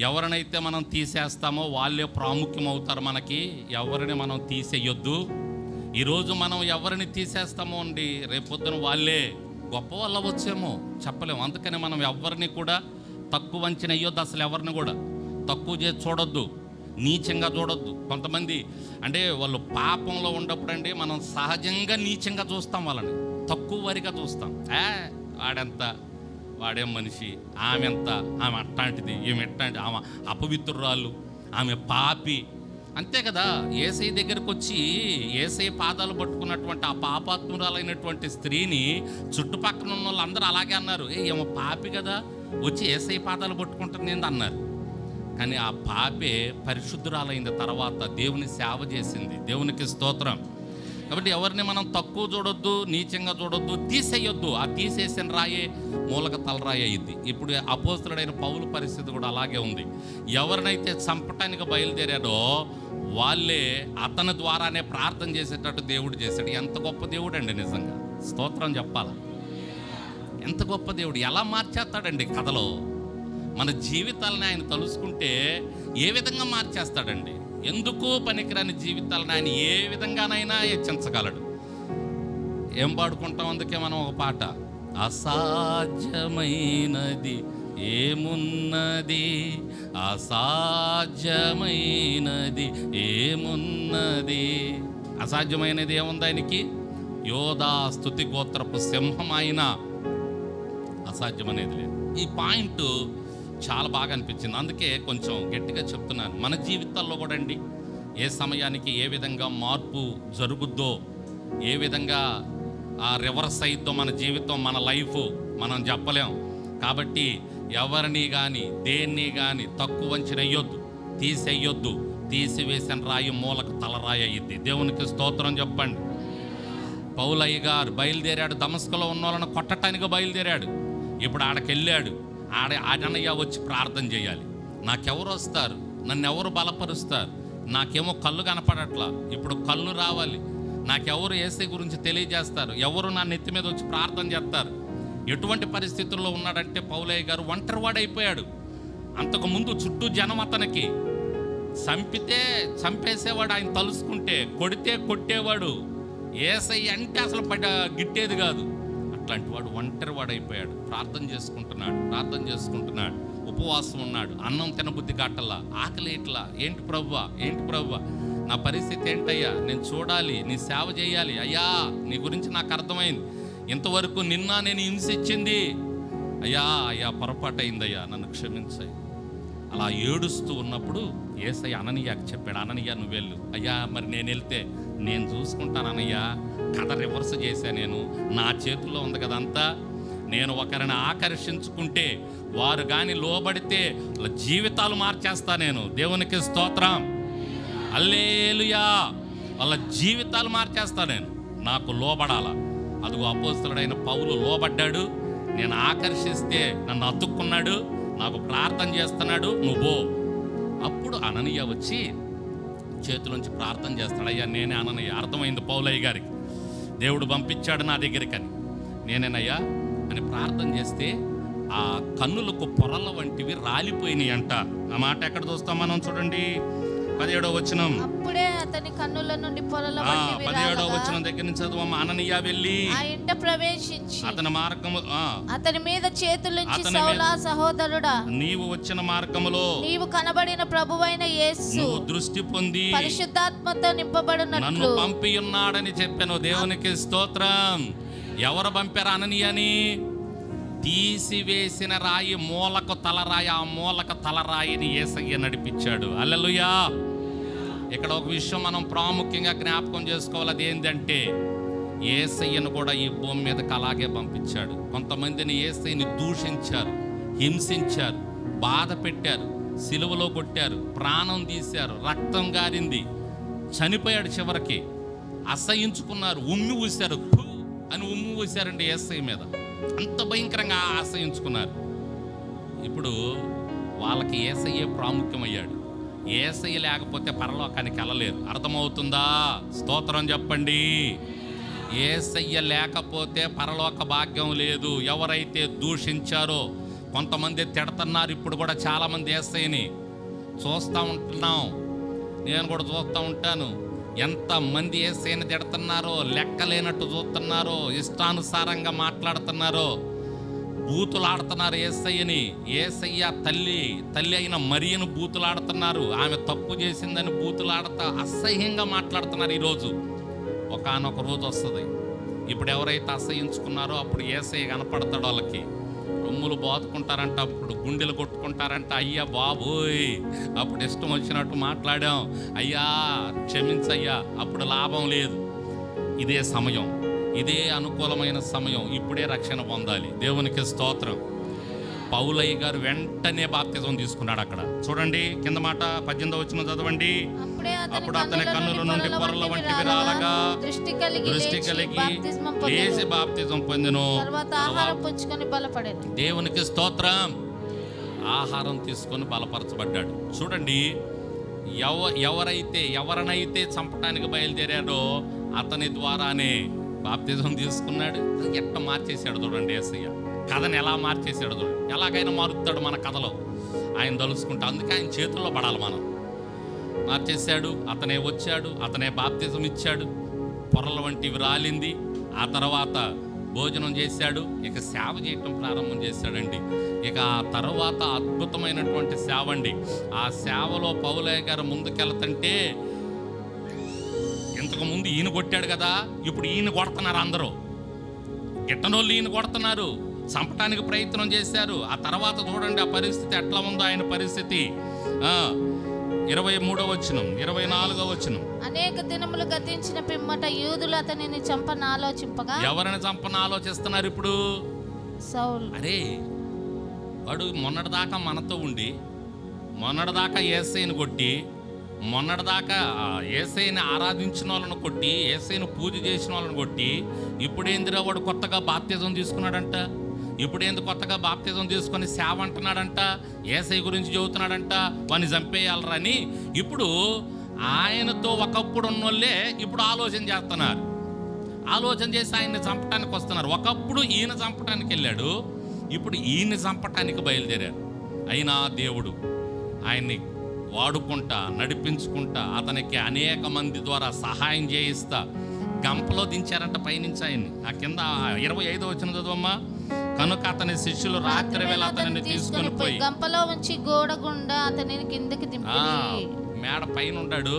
ఎవరినైతే మనం తీసేస్తామో వాళ్ళే ప్రాముఖ్యం అవుతారు మనకి ఎవరిని మనం తీసేయొద్దు. ఈరోజు మనం ఎవరిని తీసేస్తామో అండి రేపొద్దున వాళ్ళే. గొప్ప వాళ్ళు అవ్వచ్చేమో చెప్పలేము. అందుకని మనం ఎవరిని కూడా తక్కువ అంచనా అయ్యొద్దు అసలు ఎవరిని కూడా. తక్కువ చేసి చూడొద్దు. నీచంగా చూడొద్దు. కొంతమంది అంటే వాళ్ళు పాపంలో ఉన్నప్పుడు అండి మనం సహజంగా నీచంగా చూస్తాం వాళ్ళని. తక్కువ వరిగా చూస్తాం. ఏ వాడే మనిషి? ఆమె ఎంత? ఆమె అట్లాంటిది ఈమె ఎట్లాంటి? ఆమె అపవిత్రురాలు ఆమె పాపి. అంతే కదా? ఏసై దగ్గరకు వచ్చి ఏసై పాదాలు పట్టుకున్నటువంటి ఆ పాపాత్మురాలైనటువంటి స్త్రీని చుట్టుపక్కల ఉన్న వాళ్ళు అందరూ అలాగే అన్నారు. ఏ ఏమో పాపి కదా? వచ్చి ఏసై పాదాలు పట్టుకుంటుంది ఏంది? అన్నారు. కానీ ఆ పాపే పరిశుద్ధురాలైన తర్వాత దేవుని సేవ చేసింది. దేవునికి స్తోత్రం. కాబట్టి ఎవరిని మనం తక్కువ చూడొద్దు నీచంగా చూడొద్దు తీసేయొద్దు. ఆ తీసేసిన రాయే మూలక తలరాయి అయింది ఇప్పుడు అపోస్తుడైన పౌలు పరిస్థితి కూడా అలాగే ఉంది. ఎవరినైతే చంపటానికి బయలుదేరాడో వాళ్ళే అతని ద్వారానే ప్రార్థన చేసేటట్టు దేవుడు చేశాడు. ఎంత గొప్ప దేవుడు అండి నిజంగా. స్తోత్రం చెప్పాలి? ఎంత గొప్ప దేవుడు. ఎలా మార్చేస్తాడండి కథలో? మన జీవితాలని ఆయన తలుసుకుంటే ఏ విధంగా మార్చేస్తాడండి? ఎందుకో పనికిరాని జీవితాలను ఆయన ఏ విధంగానైనా హెచ్చించగలడు ఏం పాడుకుంటాం అందుకే మనం ఒక పాట? అసాధ్యమైనది ఏమున్నది? అసాధ్యమైనది ఏమున్నది? అసాధ్యమైనది ఏముంది ఆయనకి? యోధా స్థుతి గోత్రపు సింహం అయినా అసాధ్యం అనేది లేదు. ఈ పాయింట్ చాలా బాగా అనిపించింది. అందుకే కొంచెం గట్టిగా చెప్తున్నాను. మన జీవితాల్లో కూడా అండి ఏ సమయానికి ఏ విధంగా మార్పు జరుగుద్దో ఏ విధంగా ఆ రివర్స్ అయిద్దో మన జీవితం మన లైఫ్ మనం చెప్పలేం. కాబట్టి ఎవరిని కానీ దేన్ని కానీ తక్కువ అంచనయ్యొద్దు తీసేయొద్దు. తీసివేసిన రాయి మూలకు తలరాయి అయ్యిద్ది దేవునికి స్తోత్రం చెప్పండి. పౌలయ్య గారు బయలుదేరాడు. దమస్కలో ఉన్న వాళ్ళని కొట్టడానికి బయలుదేరాడు. ఇప్పుడు ఆడకెళ్ళాడు. ఆడ ఆడనయ్య వచ్చి ప్రార్థన చేయాలి. నాకెవరు వస్తారు? నన్ను ఎవరు బలపరుస్తారు? నాకేమో కళ్ళు కనపడట్లా. ఇప్పుడు కళ్ళు రావాలి. నాకెవరు ఏసై గురించి తెలియజేస్తారు? ఎవరు నా నెత్తి మీద వచ్చి ప్రార్థన చేస్తారు? ఎటువంటి పరిస్థితుల్లో ఉన్నాడంటే పౌలయ్య గారు ఒంటరివాడైపోయాడు. అంతకుముందు చుట్టూ జనం అతనికి చంపితే చంపేసేవాడు ఆయన తలుసుకుంటే కొడితే కొట్టేవాడు. ఏసై అంటే అసలు పడ గిట్టేది కాదు. అట్లాంటి వాడు ఒంటరి వాడైపోయాడు. ప్రార్థన చేసుకుంటున్నాడు ప్రార్థన చేసుకుంటున్నాడు ఉపవాసం ఉన్నాడు అన్నం తినబుద్ధి కట్టలా ఆకలి ఇట్లా ఏంటి ప్రవ్వా? ఏంటి ప్రవ్వా? నా పరిస్థితి ఏంటయ్యా? నేను చూడాలి నీ సేవ చేయాలి. అయ్యా నీ గురించి నాకు అర్థమైంది. ఇంతవరకు నిన్న నేను హింసించింది అయ్యా అయ్యా పొరపాటు అయిందయ్యా నన్ను క్షమించాయి అలా ఏడుస్తూ ఉన్నప్పుడు ఏసయ్య అననీయాకి చెప్పాడు అననీయ నువ్వు వెళ్ళు అయ్యా మరి నేను వెళ్తే నేను చూసుకుంటాను అనయ్యా. కథ రివర్స్ చేశాను నేను. నా చేతుల్లో ఉంది కదంతా నేను ఒకరిని ఆకర్షించుకుంటే వారు కానీ లోబడితే జీవితాలు మార్చేస్తా నేను. దేవునికి స్తోత్రం. అల్లేలుయా వాళ్ళ జీవితాలు మార్చేస్తా నేను. నాకు లోబడాల. అదిగో అపోస్తుడైన పౌలు లోబడ్డాడు. నేను ఆకర్షిస్తే నన్ను అతుక్కున్నాడు. నాకు ప్రార్థన చేస్తున్నాడు. నువ్వు అప్పుడు అననీయ వచ్చి చేతిలోంచి ప్రార్థన చేస్తాడు. అయ్యా నేనే అననయ్య అర్థమైంది పౌలయ్య గారికి. దేవుడు పంపించాడు నా దగ్గరికని నేనేనయ్యా అని ప్రార్థన చేస్తే ఆ కన్నులకు పొరల వంటివి రాలిపోయినాయి అంట ఆ మాట ఎక్కడ చూస్తాం మనం చూడండి? పదిహేడో వచనం. అప్పుడే అతని కన్నుల నుండి పొరల పదిహేడో వచనం దగ్గర నుంచి చదువు అననీయ వెళ్ళి. ఆ ఇంట ప్రవేశించి. అతని మార్గము అతని మీద చేతులుంచి మీద- సౌలా సహోదరుడా నీవు వచ్చిన మార్గములో నీవు కనబడిన ప్రభువైన యేసు దృష్టి పొంది పరిశుద్ధాత్మతో నన్ను నింపబడినట్లు పంపి ఉన్నాడని చెప్పాను. దేవునికి స్తోత్రం. ఎవరు పంపారు అననీయని తీసివేసిన రాయి మూలకు తలరాయి ఆ మూలకు తలరాయిని ఏసయ్య నడిపించాడు. అల్లెలుయా ఇక్కడ ఒక విషయం మనం ప్రాముఖ్యంగా జ్ఞాపకం చేసుకోవాలి. అది ఏంటంటే ఏసయ్యను కూడా ఈ భూమి మీదకి అలాగే పంపించాడు. కొంతమందిని ఏసయ్యని దూషించారు హింసించారు బాధ పెట్టారు సిలువలో కొట్టారు ప్రాణం తీశారు రక్తం గారింది చనిపోయాడు చివరికి అసహించుకున్నారు ఉమ్మి ఊశారు అని ఉమ్మి ఊశారండి ఏసై మీద. అంత భయంకరంగా ఆశయించుకున్నారు ఇప్పుడు వాళ్ళకి ఏసయ్యే ప్రాముఖ్యమయ్యాడు. ఏసయ్య లేకపోతే పరలోకానికి వెళ్ళలేరు. అర్థమవుతుందా? స్తోత్రం చెప్పండి. ఏసయ్య లేకపోతే పరలోక భాగ్యం లేదు. ఎవరైతే దూషించారో కొంతమంది తిడుతున్నారు. ఇప్పుడు కూడా చాలామంది ఏసైని చూస్తూ ఉంటున్నాం. నేను కూడా చూస్తూ ఉంటాను. ఎంతమంది ఏసైని తిడుతున్నారో లెక్కలేనట్టు చూస్తున్నారో ఇష్టానుసారంగా మాట్లాడుతున్నారో బూతులాడుతున్నారు ఏసయ్యని. ఏసయ్య తల్లి తల్లి అయిన మరియను బూతులాడుతున్నారు. ఆమె తప్పు చేసిందని బూతులాడుతా అసహ్యంగా మాట్లాడుతున్నారు ఈరోజు. ఒకనొక రోజు వస్తుంది. ఇప్పుడు ఎవరైతే అసహించుకున్నారో అప్పుడు ఏసయ్య కనపడతాడు వాళ్ళకి. రొమ్ములు బాతుకుంటారంట అప్పుడు గుండెలు కొట్టుకుంటారంట అయ్యా బాబోయ్ అప్పుడు ఇష్టం వచ్చినట్టు మాట్లాడాం. అయ్యా క్షమించయ్యా అప్పుడు లాభం లేదు. ఇదే సమయం. ఇదే అనుకూలమైన సమయం. ఇప్పుడే రక్షణ పొందాలి. దేవునికి స్తోత్రం. పౌలయ్య గారు వెంటనే బాప్తిజం తీసుకున్నాడు అక్కడ. చూడండి కింద మాట పద్దెనిమిది వచ్చిన చదవండి. అప్పుడే అతని కన్నుల నుండి పొరల వంటివి రాలగా దృష్టి కలిగి లేచి. బాప్తిజం పొందెను. దేవునికి స్తోత్రం. ఆహారం తీసుకొని బలపరచబడ్డాడు. చూడండి ఎవ ఎవరైతే ఎవరినైతే చంపడానికి బయలుదేరాడో అతని ద్వారానే బాప్తిజం తీసుకున్నాడు. ఎట్ట మార్చేసాడు చూడండి ఏసయ్య. కథను ఎలా మార్చేసాడు చూడండి ఎలాగైనా మారుతాడు మన కథలో. ఆయన తలుసుకుంటా. అందుకే ఆయన చేతుల్లో పడాలి మనం. మార్చేశాడు అతనే వచ్చాడు అతనే బాప్తిజం ఇచ్చాడు. పొరల వంటివి రాలింది. ఆ తర్వాత భోజనం చేశాడు. ఇక సేవ చేయటం ప్రారంభం చేశాడండి. ఇక ఆ తర్వాత అద్భుతమైనటువంటి సేవ అండి. ఆ సేవలో పౌలయ్య గారు ముందుకెళ్తుంటే ఇంతకు ముందు ఈయన కొట్టాడు కదా ఇప్పుడు ఈయన కొడుతున్నారు అందరూ. గిట్టనోళ్ళు ఈయన కొడుతున్నారు. చంపటానికి ప్రయత్నం చేశారు. ఆ తర్వాత చూడండి ఆ పరిస్థితి ఎట్లా ఉందో ఆయన పరిస్థితి. ఇరవై మూడో వచనం ఇరవై నాలుగో వచనం. అనేక దినములు గతించిన పిమ్మట యూదులు అతనిని చంపన ఆలోచింపగా ఎవరిని చంపన ఆలోచిస్తున్నారు ఇప్పుడు? సౌల్. అరే వాడు మొన్నటిదాకా మనతో ఉండి మొన్నటిదాకా ఏసైని కొట్టి మొన్నటిదాకా ఏసైని ఆరాధించిన వాళ్ళను కొట్టి ఏసైని పూజ చేసిన వాళ్ళని కొట్టి ఇప్పుడేందిరా వాడు కొత్తగా బాప్తిజం తీసుకున్నాడంట? ఇప్పుడేంది కొత్తగా బాప్తిజం తీసుకొని సేవ అంటున్నాడంట? ఏసై గురించి చెబుతున్నాడంట? వాడిని చంపేయాలరా అని. ఇప్పుడు ఆయనతో ఒకప్పుడు ఉన్నోళ్ళే ఇప్పుడు ఆలోచన చేస్తున్నారు. ఆలోచన చేసి ఆయన్ని చంపటానికి వస్తున్నారు. ఒకప్పుడు ఈయన చంపటానికి వెళ్ళాడు. ఇప్పుడు ఈయన్ని చంపటానికి బయలుదేరారు. అయినా దేవుడు ఆయన్ని వాడుకుంటా నడిపించుకుంటా అతనికి అనేక మంది ద్వారా సహాయం చేయిస్తా. గంపలో దించారంట పైనుంచి ఆయన్ని. ఆ కింద ఇరవై ఐదో వచ్చిన చదువమ్మా. కనుక అతని శిష్యులు రాత్రి వేళ అతనిని తీసుకొని పోయి గంపలో ఉంచి గోడ గుండా అతనిని కిందకి దింపి మేడ పైన ఉన్నాడు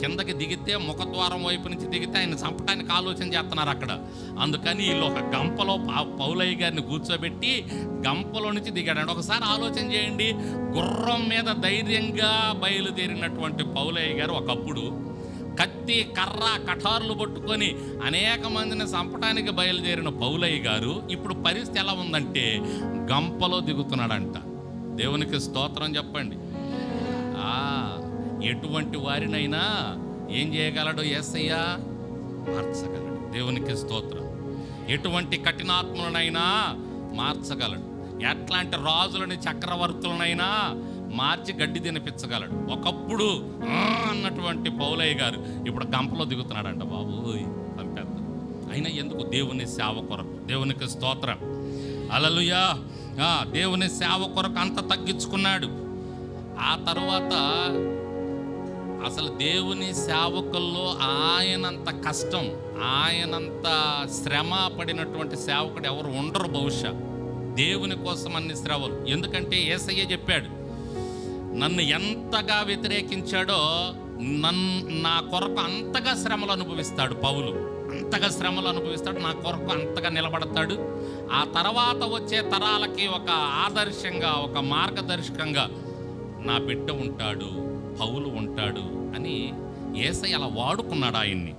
కిందకి దిగితే ముఖద్వారం వైపు నుంచి దిగితే ఆయన చంపడానికి ఆలోచన చేస్తున్నారు అక్కడ. అందుకని వీళ్ళు ఒక గంపలో పౌలయ్య గారిని కూర్చోబెట్టి గంపలో నుంచి దిగాడు ఒకసారి ఆలోచన చేయండి. గుర్రం మీద ధైర్యంగా బయలుదేరినటువంటి పౌలయ్య గారు ఒకప్పుడు కత్తి కర్ర కఠారులు పట్టుకొని అనేక మందిని చంపడానికి బయలుదేరిన పౌలయ్య గారు ఇప్పుడు పరిస్థితి ఎలా ఉందంటే గంపలో దిగుతున్నాడంట. దేవునికి స్తోత్రం చెప్పండి. ఎటువంటి వారినైనా ఏం చేయగలడు ఏసయ్యా? మార్చగలడు. దేవునికి స్తోత్రం. ఎటువంటి కఠినాత్ములనైనా మార్చగలడు. ఎట్లాంటి రాజులని చక్రవర్తులనైనా మార్చి గడ్డి తినిపించగలడు. ఒకప్పుడు అన్నటువంటి పౌలయ్య గారు ఇప్పుడు గంపలో దిగుతున్నాడంట బాబు చంపేద్దాం అయినా ఎందుకు? దేవుని సేవ కొరకు. దేవునికి స్తోత్రం. అలలుయా దేవుని సేవ కొరకు అంత తగ్గించుకున్నాడు. ఆ తర్వాత అసలు దేవుని సేవకుల్లో ఆయనంత కష్టం ఆయనంత శ్రమ పడినటువంటి సేవకుడు ఎవరు ఉండరు బహుశా. దేవుని కోసం అన్ని శ్రవలు. ఎందుకంటే ఏసయ్య చెప్పాడు నన్ను ఎంతగా వ్యతిరేకించాడో నన్ నా కొరకు అంతగా శ్రమలు అనుభవిస్తాడు పౌలు. అంతగా శ్రమలు అనుభవిస్తాడు నా కొరకు అంతగా నిలబడతాడు. ఆ తర్వాత వచ్చే తరాలకి ఒక ఆదర్శంగా ఒక మార్గదర్శకంగా నా బిడ్డ ఉంటాడు. పౌలు ఉంటాడు అని ఏసై అలా వాడుకున్నాడు ఆయన్ని.